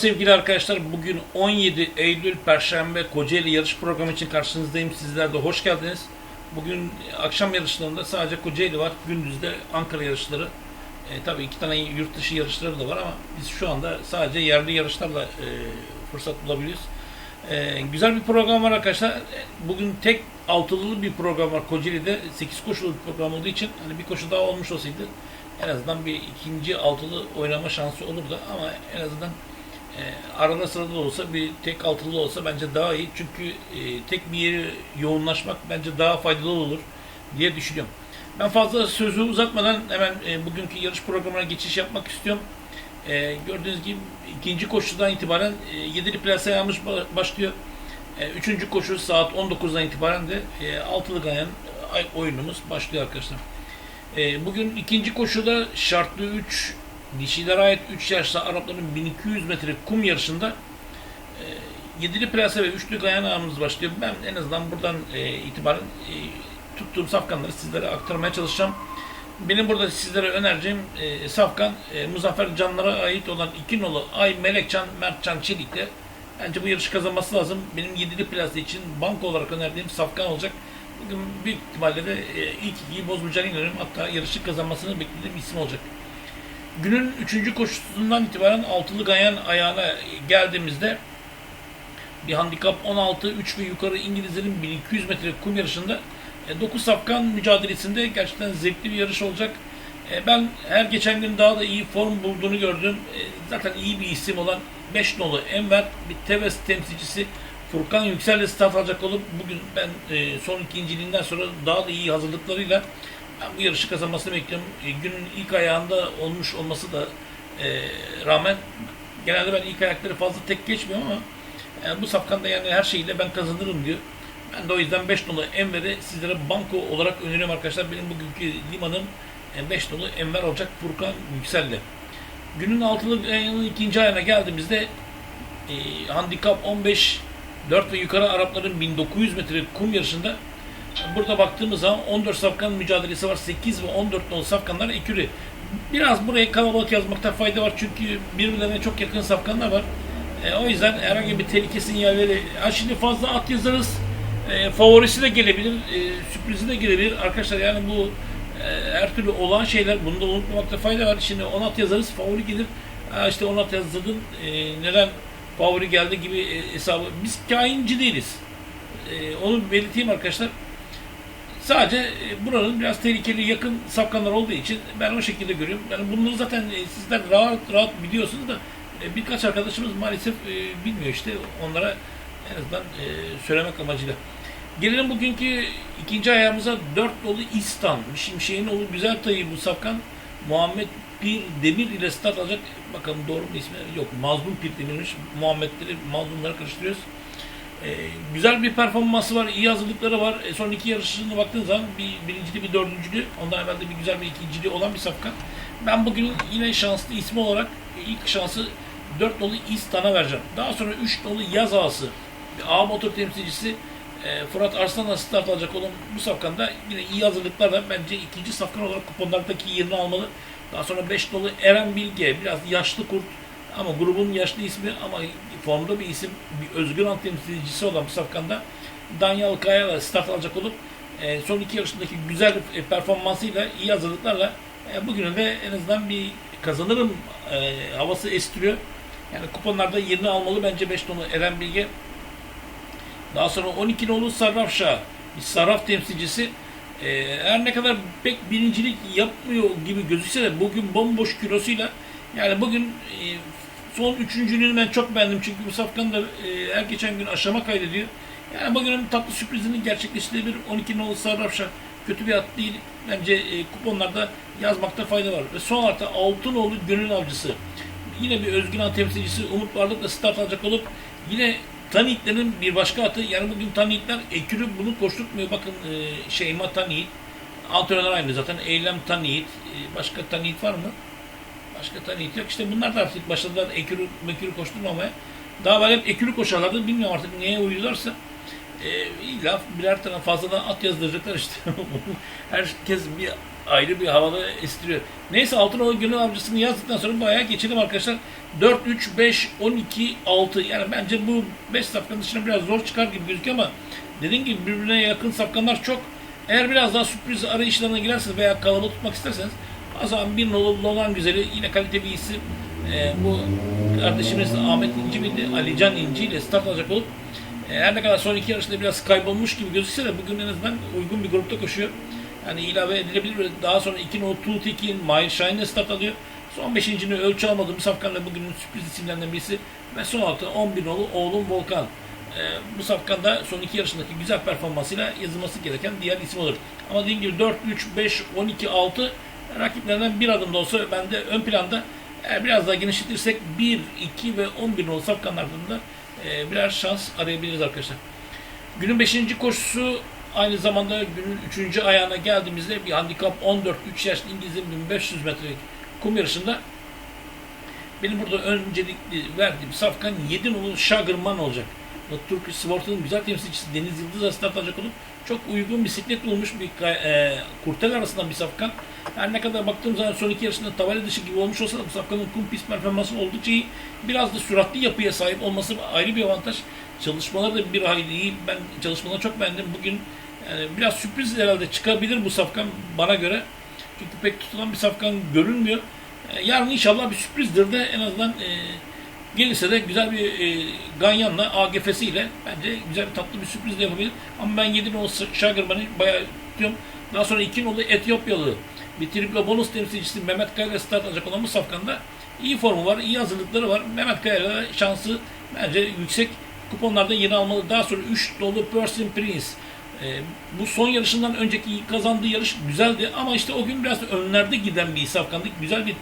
Sevgili arkadaşlar bugün 17 Eylül Perşembe Kocaeli yarış programı için karşınızdayım. Sizler de hoş geldiniz. Bugün akşam yarışlarında sadece Kocaeli var. Gündüzde Ankara yarışları. E, tabii iki tane yurt dışı yarışları da var ama biz şu anda sadece yerli yarışlarla e, fırsat bulabiliyoruz. E, güzel bir program var arkadaşlar. E, Bugün tek altılı bir program var Kocaeli'de. 8 koşulu bir program olduğu için hani bir koşu daha olmuş olsaydı en azından bir ikinci altılı oynama şansı olurdu ama en azından e, arada sırada da olsa bir tek altılı olsa bence daha iyi. Çünkü e, tek bir yere yoğunlaşmak bence daha faydalı olur diye düşünüyorum. Ben fazla sözü uzatmadan hemen e, bugünkü yarış programına geçiş yapmak istiyorum. E, gördüğünüz gibi ikinci koşudan itibaren e, yedili plase yanmış başlıyor. E, üçüncü koşu saat 19'dan itibaren de e, altılı gayen ay- oyunumuz başlıyor arkadaşlar. E, bugün ikinci koşuda şartlı 3 dişilere ait 3 yaşlı Arapların 1200 metre kum yarışında e, yedili plase ve üçlü gayan ağımız başlıyor. Ben en azından buradan e, itibaren e, tuttuğum safkanları sizlere aktarmaya çalışacağım. Benim burada sizlere önereceğim e, safkan e, Muzaffer Canlar'a ait olan iki nolu Ay Melekcan Mertcan Çelik'le bence bu yarışı kazanması lazım. Benim yedili plase için banko olarak önerdiğim safkan olacak. Bugün büyük ihtimalle de e, ilk ikiyi bozmayacağını inanıyorum. Hatta yarışı kazanmasını beklediğim isim olacak. Günün üçüncü koşusundan itibaren altılı gayan ayağına geldiğimizde bir handikap 16, 3 ve yukarı İngilizlerin 1200 metre kum yarışında 9 safkan mücadelesinde gerçekten zevkli bir yarış olacak. E, Ben her geçen gün daha da iyi form bulduğunu gördüm. E, Zaten iyi bir isim olan 5 nolu Enver bir Teves temsilcisi Furkan Yüksel'le start alacak olup bugün ben e, son ikinciliğinden sonra daha da iyi hazırlıklarıyla bu yarışı kazanmasını bekliyorum. E, günün ilk ayağında olmuş olması da e, rağmen genelde ben ilk ayakları fazla tek geçmiyorum ama yani bu safkanda yani her şeyle ben kazanırım diyor. Ben de o yüzden 5 nolu Enver'i sizlere banko olarak öneriyorum arkadaşlar. Benim bugünkü limanım 5 nolu Enver olacak Furkan Yüksel'le. Günün altılı ayının ikinci ayına geldiğimizde e, handikap 15 4 ve yukarı Arapların 1900 metre kum yarışında burada baktığımız zaman 14 safkan mücadelesi var. 8 ve 14 nolu safkanlar ekürü. Biraz buraya kalabalık yazmakta fayda var çünkü birbirlerine çok yakın safkanlar var. E, o yüzden herhangi bir tehlike sinyalleri, ha şimdi fazla at yazarız. E, favorisi de gelebilir, e, sürprizi de gelebilir. Arkadaşlar yani bu e, her türlü olan şeyler, bunu da unutmamakta fayda var. Şimdi 10 at yazarız, favori gelir. Ha işte 10 at yazdırdın, e, neden favori geldi gibi e, hesabı. Biz kainci değiliz. E, onu belirteyim arkadaşlar. Sadece e, buranın biraz tehlikeli yakın safkanlar olduğu için ben o şekilde görüyorum. Yani bunları zaten e, sizler rahat rahat biliyorsunuz da e, birkaç arkadaşımız maalesef bilmiyor işte onlara en azından söylemek amacıyla. Gelelim bugünkü ikinci ayağımıza dört dolu İstan. Şimşek'in oğlu güzel tayı bu safkan. Muhammed Pir Demir ile start alacak. Bakalım doğru mu ismi? Yok. Mazlum Pir Demir'miş. Muhammedleri, mazlumları karıştırıyoruz. Ee, güzel bir performansı var, iyi hazırlıkları var. E, son iki yarışına baktığın zaman bir birincili bir dördüncülü, ondan evvel de bir güzel bir ikinciliği olan bir safkan. Ben bugün yine şanslı ismi olarak ilk şansı 4 dolu İstan'a vereceğim. Daha sonra 3 dolu Yaz Ağası, A motor temsilcisi e, Fırat Arslan'la start alacak olan bu safkanda yine iyi hazırlıklarla bence ikinci safkan olarak kuponlardaki yerini almalı. Daha sonra 5 dolu Eren Bilge, biraz yaşlı kurt ama grubun yaşlı ismi ama formda bir isim, bir özgür an temsilcisi olan bu safkanda Daniel Kaya'la start alacak olup e, son iki yarışındaki güzel e, performansıyla, iyi hazırlıklarla e, bugüne de en azından bir kazanırım e, havası estiriyor. Yani kuponlarda yerini almalı bence 5 tonu Eren Bilge. Daha sonra 12 nolu Sarraf Şah, sarraf temsilcisi. E, her ne kadar pek birincilik yapmıyor gibi gözükse de bugün bomboş kilosuyla yani bugün e, son üçüncülüğünü ben çok beğendim çünkü bu safkan da e, her geçen gün aşama kaydediyor. Yani bugünün tatlı sürprizini gerçekleştirebilir. 12 nolu Sarraf Şah kötü bir at değil. Bence e, kuponlarda yazmakta fayda var. Ve son artı Altınoğlu Gönül Avcısı. Yine bir Özgün An temsilcisi Umut Varlık'la start alacak olup yine Tanitlerin bir başka atı. Yani bugün Tanitler ekürü bunu koşturtmuyor. Bakın e, Şeyma Tanit. Antrenör aynı zaten. Eylem Tanit. E, başka Tanit var mı? Başka Tanit yok. İşte bunlar da artık başladılar ekürü mekürü koşturmamaya. Daha evvel hep ekürü koşarlardı. Bilmiyorum artık neye uydularsa. E, illa birer tane fazladan at yazdıracaklar işte. Herkes bir ayrı bir havada estiriyor. Neyse Altınoluk gönül avcısını yazdıktan sonra bayağı geçelim arkadaşlar. 4, 3, 5, 12, 6. Yani bence bu 5 safkanın dışına biraz zor çıkar gibi gözüküyor ama dediğim gibi birbirine yakın safkanlar çok. Eğer biraz daha sürpriz arayışlarına girerseniz veya kalabalık tutmak isterseniz o zaman bir nolu Lolan güzeli yine kaliteli bir isim. Ee, bu kardeşimiz Ahmet İnci miydi? Ali Can İnci ile start alacak olup e, her ne kadar son iki yarışta biraz kaybolmuş gibi gözükse de bugün en azından uygun bir grupta koşuyor. Yani ilave edilebilir. Daha sonra iki no Tultekin, Mahir Şahin'le start alıyor. Son beşincini ölçü almadığım Safkan'la bugünün sürpriz isimlerinden birisi. Ve son altı 11 nolu oğlum Volkan. Ee, bu Safkan'da son iki yarışındaki güzel performansıyla yazılması gereken diğer isim olur. Ama dediğim gibi 4, 3, 5, 12, 6 rakiplerden bir adım da olsa bende ön planda eğer biraz daha genişletirsek 1, 2 ve 11 nolu Safkanlardan da e, birer şans arayabiliriz arkadaşlar. Günün 5. koşusu aynı zamanda günün 3. ayağına geldiğimizde bir handikap 14 3 yaşlı İngiliz'in 1500 metre kum yarışında benim burada öncelikli verdiğim safkan 7 nolu Şagırman olacak. Türk Sport'un güzel temsilcisi Deniz Yıldız'a start alacak olup çok uygun bisiklet bulmuş bir e, kurtel arasından bir safkan. Her ne kadar baktığım zaman son iki yarışında tavale dışı gibi olmuş olsa da bu safkanın kum pist performansı oldukça iyi. Biraz da süratli yapıya sahip olması ayrı bir avantaj. Çalışmaları da bir hayli iyi. Ben çalışmaları çok beğendim. Bugün yani biraz sürpriz herhalde çıkabilir bu safkan bana göre. Çünkü pek tutulan bir safkan görünmüyor. E, yarın inşallah bir sürprizdir de en azından e, gelirse de güzel bir e, Ganyan'la AGF'siyle bence güzel bir tatlı bir sürpriz de yapabilir. Ama ben 7 nolu Şagırman'ı bayağı tutuyorum. Daha sonra 2 nolu Etiyopyalı bir triple bonus temsilcisi Mehmet Kaya start alacak olan bu safkanda iyi formu var, iyi hazırlıkları var. Mehmet Kaya şansı bence yüksek. Kuponlarda yeni almalı. Daha sonra 3 dolu Persian Prince. E, bu son yarışından önceki kazandığı yarış güzeldi ama işte o gün biraz önlerde giden bir safkandı. Güzel bir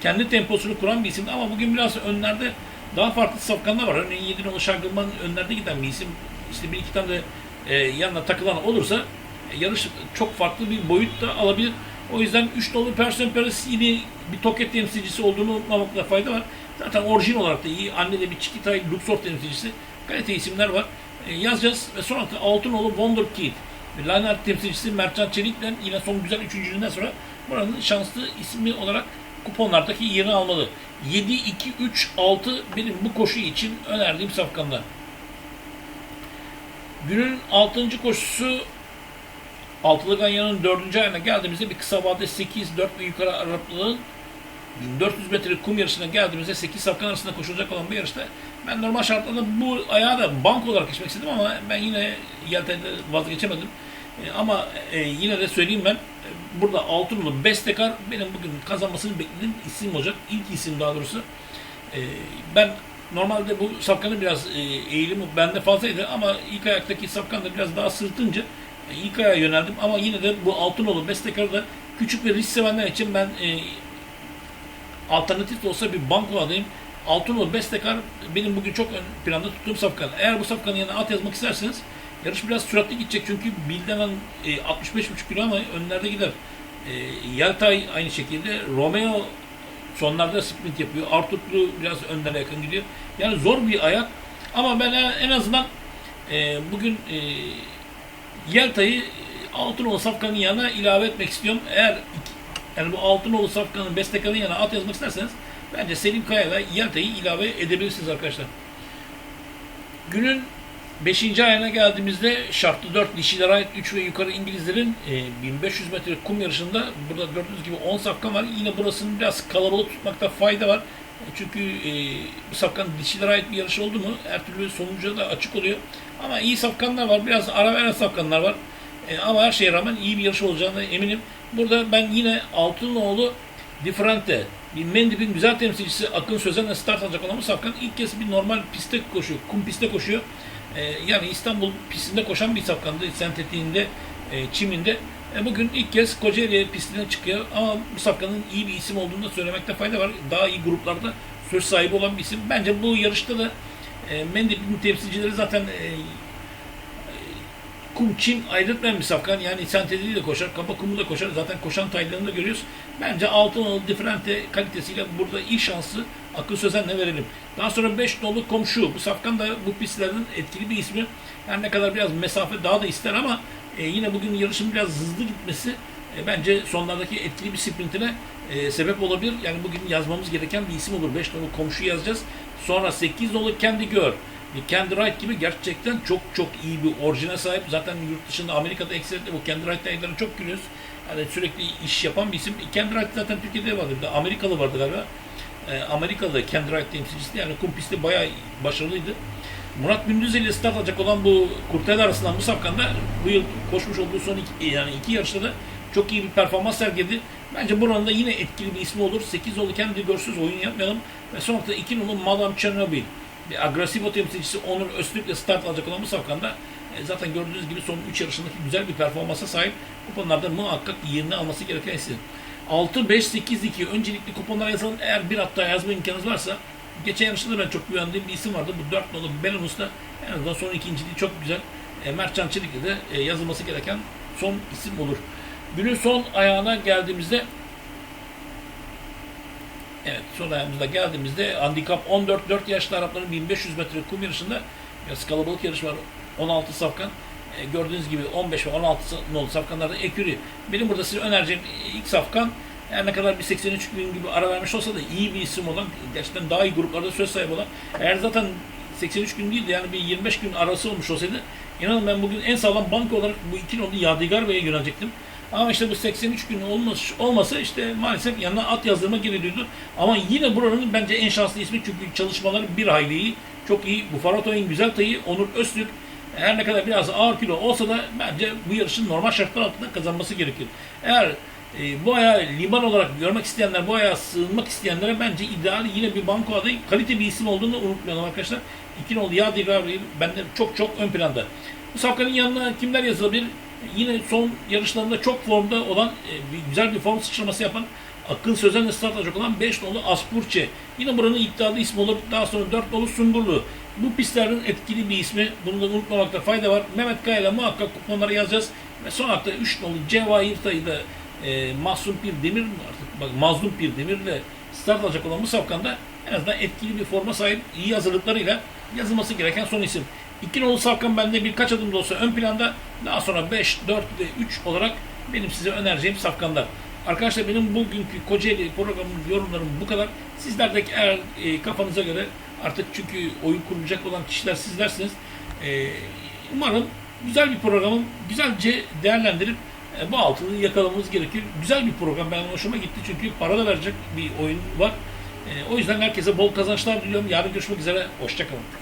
kendi temposunu kuran bir isimdi ama bugün biraz önlerde daha farklı safkanlar var. Örneğin 7 nolu Şargılman önlerde giden bir isim. İşte bir iki tane de e, yanına takılan olursa e, yarış çok farklı bir boyut da alabilir. O yüzden 3 dolu Person Perez yine bir Toket temsilcisi olduğunu unutmamakta fayda var. Zaten orijin olarak da iyi. Anne de bir Çikitay Luxor temsilcisi. Kalite isimler var. E, yazacağız ve sonra da Altınoğlu Wonder Kid. Liner temsilcisi Mertcan Çelik'le yine son güzel üçüncülüğünden sonra buranın şanslı ismi olarak kuponlardaki yerini almalı. 7, 2, 3, 6 benim bu koşu için önerdiğim safkanlar. Günün 6. koşusu Altılı Ganyan'ın 4. ayına geldiğimizde bir kısa vade 8, 4 ve yukarı Araplığın 1400 metre kum yarışına geldiğimizde 8 safkan arasında koşulacak olan bu yarışta ben normal şartlarda bu ayağı da bank olarak geçmek istedim ama ben yine Yelten'de vazgeçemedim. E, ama e, yine de söyleyeyim ben burada Altınolu Bestekar benim bugün kazanmasını beklediğim isim olacak. İlk isim daha doğrusu. E, ben normalde bu safkanın biraz e, eğilimi bende fazlaydı ama ilk ayaktaki safkan da biraz daha sırtınca e, ilk ayağa yöneldim ama yine de bu Altınolu Bestekar'ı da küçük ve risk sevenler için ben e, alternatif de olsa bir banko adayım. Altınoluk Bestekar benim bugün çok ön planda tuttuğum safkan. Eğer bu safkanın yanına at yazmak isterseniz yarış biraz süratli gidecek çünkü Bilden e, 65,5 kilo ama önlerde gider. E, Yeltay aynı şekilde. Romeo sonlarda sprint yapıyor. Artuklu biraz önlere yakın gidiyor. Yani zor bir ayak. Ama ben en azından e, bugün e, Yeltay'ı Altınoğlu Safkan'ın yanına ilave etmek istiyorum. Eğer yani bu Altınoğlu Safkan'ın Bestekar'ın yanına at yazmak isterseniz bence Selim Kaya ile Yeltay'ı ilave edebilirsiniz arkadaşlar. Günün 5. ayına geldiğimizde şartlı 4 dişilere ait 3 ve yukarı İngilizlerin e, 1500 metre kum yarışında burada gördüğünüz gibi 10 safkan var. Yine burasını biraz kalabalık tutmakta fayda var. Çünkü e, bu safkan dişilere ait bir yarış oldu mu her türlü sonuca da açık oluyor. Ama iyi safkanlar var. Biraz ara veren safkanlar var. E, ama her şeye rağmen iyi bir yarış olacağına eminim. Burada ben yine Altınoğlu Differente, bir Mendip'in güzel temsilcisi Akın Sözen'le start alacak olan bu safkan ilk kez bir normal pistte koşuyor, kum pistte koşuyor. E, yani İstanbul pistinde koşan bir safkandı, sentetiğinde, e, çiminde. E, bugün ilk kez Kocaeli pistine çıkıyor ama bu safkanın iyi bir isim olduğunu da söylemekte fayda var. Daha iyi gruplarda söz sahibi olan bir isim. Bence bu yarışta da e, Mendip'in temsilcileri zaten e, kum çim ayrıtmayan bir safkan. Yani sentetiği de koşar, kapa kumu da koşar. Zaten koşan taylarını da görüyoruz. Bence Altınoğlu Differente kalitesiyle burada iyi şansı Akıl Sözen'le verelim. Daha sonra 5 dolu komşu. Bu safkan da bu pistlerden etkili bir ismi. Her ne kadar biraz mesafe daha da ister ama e, yine bugün yarışın biraz hızlı gitmesi e, bence sonlardaki etkili bir sprintine e, sebep olabilir. Yani bugün yazmamız gereken bir isim olur. 5 nolu komşu yazacağız. Sonra 8 nolu kendi gör. Kendi Wright gibi gerçekten çok çok iyi bir orijine sahip. Zaten yurt dışında Amerika'da ekseriyetle bu kendi Wright yayınlarını çok görüyoruz. Yani sürekli iş yapan bir isim. Kendi Wright zaten Türkiye'de vardı. Bir de Amerikalı vardı galiba. E, Amerikalı kendi Wright temsilcisi. Yani kumpisti bayağı başarılıydı. Murat Gündüz ile start alacak olan bu kurtel arasından bu safkanda bu yıl koşmuş olduğu son iki, yani iki yarışta da çok iyi bir performans sergiledi. Bence buranın da yine etkili bir ismi olur. 8 nolu kendi görsüz oyun yapmayalım. Ve son nokta 2 nolu Madame Chernobyl. Bir Agresivo temsilcisi Onur Öztürk'le start alacak olan bu safkanda e, zaten gördüğünüz gibi son 3 yarışındaki güzel bir performansa sahip. Kuponlarda muhakkak yerini alması gereken isim. 6, 5, 8, 2 öncelikli kuponlara yazalım. Eğer bir hatta yazma imkanınız varsa geçen yarışta ben çok güvendiğim bir isim vardı. Bu 4 nolu Belarus da en azından son ikinciliği çok güzel. E, Mertcan Çelik'le de e, yazılması gereken son isim olur. Günün son ayağına geldiğimizde Evet son ayağımızda geldiğimizde handikap 14 4 yaşlı Arapların 1500 metre kum yarışında biraz kalabalık yarış var 16 safkan E, gördüğünüz gibi 15 ve 16 nolu safkanlarda ekürü. Benim burada size önereceğim ilk safkan her ne kadar bir 83 gün gibi ara vermiş olsa da iyi bir isim olan, gerçekten daha iyi gruplarda söz sahibi olan, eğer zaten 83 gün değildi yani bir 25 gün arası olmuş olsaydı inanın ben bugün en sağlam banka olarak bu iki nolu Yadigar Bey'e yönelecektim. Ama işte bu 83 gün olmuş olmasa işte maalesef yanına at yazdırma gerekiyordu. Ama yine buranın bence en şanslı ismi çünkü çalışmaları bir hayli iyi. Çok iyi. Bu Faratoy'un güzel tayı Onur Öztürk her ne kadar biraz ağır kilo olsa da bence bu yarışın normal şartlar altında kazanması gerekir. Eğer e, bu ayağı liman olarak görmek isteyenler, bu ayağa sığınmak isteyenlere bence ideal yine bir banko adayı. Kalite bir isim olduğunu unutmayalım arkadaşlar. İki nolu Yadigar Bey bende çok çok ön planda. Bu safkanın yanına kimler yazılabilir? Yine son yarışlarında çok formda olan, e, güzel bir form sıçraması yapan Akın Sözen'le start alacak olan 5 nolu Aspurçe. Yine buranın iddialı ismi olur. Daha sonra 4 nolu Sungurlu. Bu pistlerin etkili bir ismi. Bunu da unutmamakta fayda var. Mehmet Kaya ile muhakkak kuponlara yazacağız. Ve son hafta 3 nolu Cevahir Tayı da e, Mahsun Pir Demir mi artık? Bak Mazlum Pir Demir'le start alacak olan bu safkanda en azından etkili bir forma sahip iyi hazırlıklarıyla yazılması gereken son isim. İki nolu safkan bende birkaç adım da olsa ön planda. Daha sonra 5, 4 ve 3 olarak benim size önereceğim safkanlar. Arkadaşlar benim bugünkü Kocaeli programının yorumlarım bu kadar. Sizler de eğer e, kafanıza göre artık çünkü oyun kurulacak olan kişiler sizlersiniz. E, umarım güzel bir programı güzelce değerlendirip e, bu altını yakalamamız gerekir. Güzel bir program. Ben hoşuma gitti çünkü para da verecek bir oyun var. E, o yüzden herkese bol kazançlar diliyorum. Yarın görüşmek üzere. Hoşçakalın.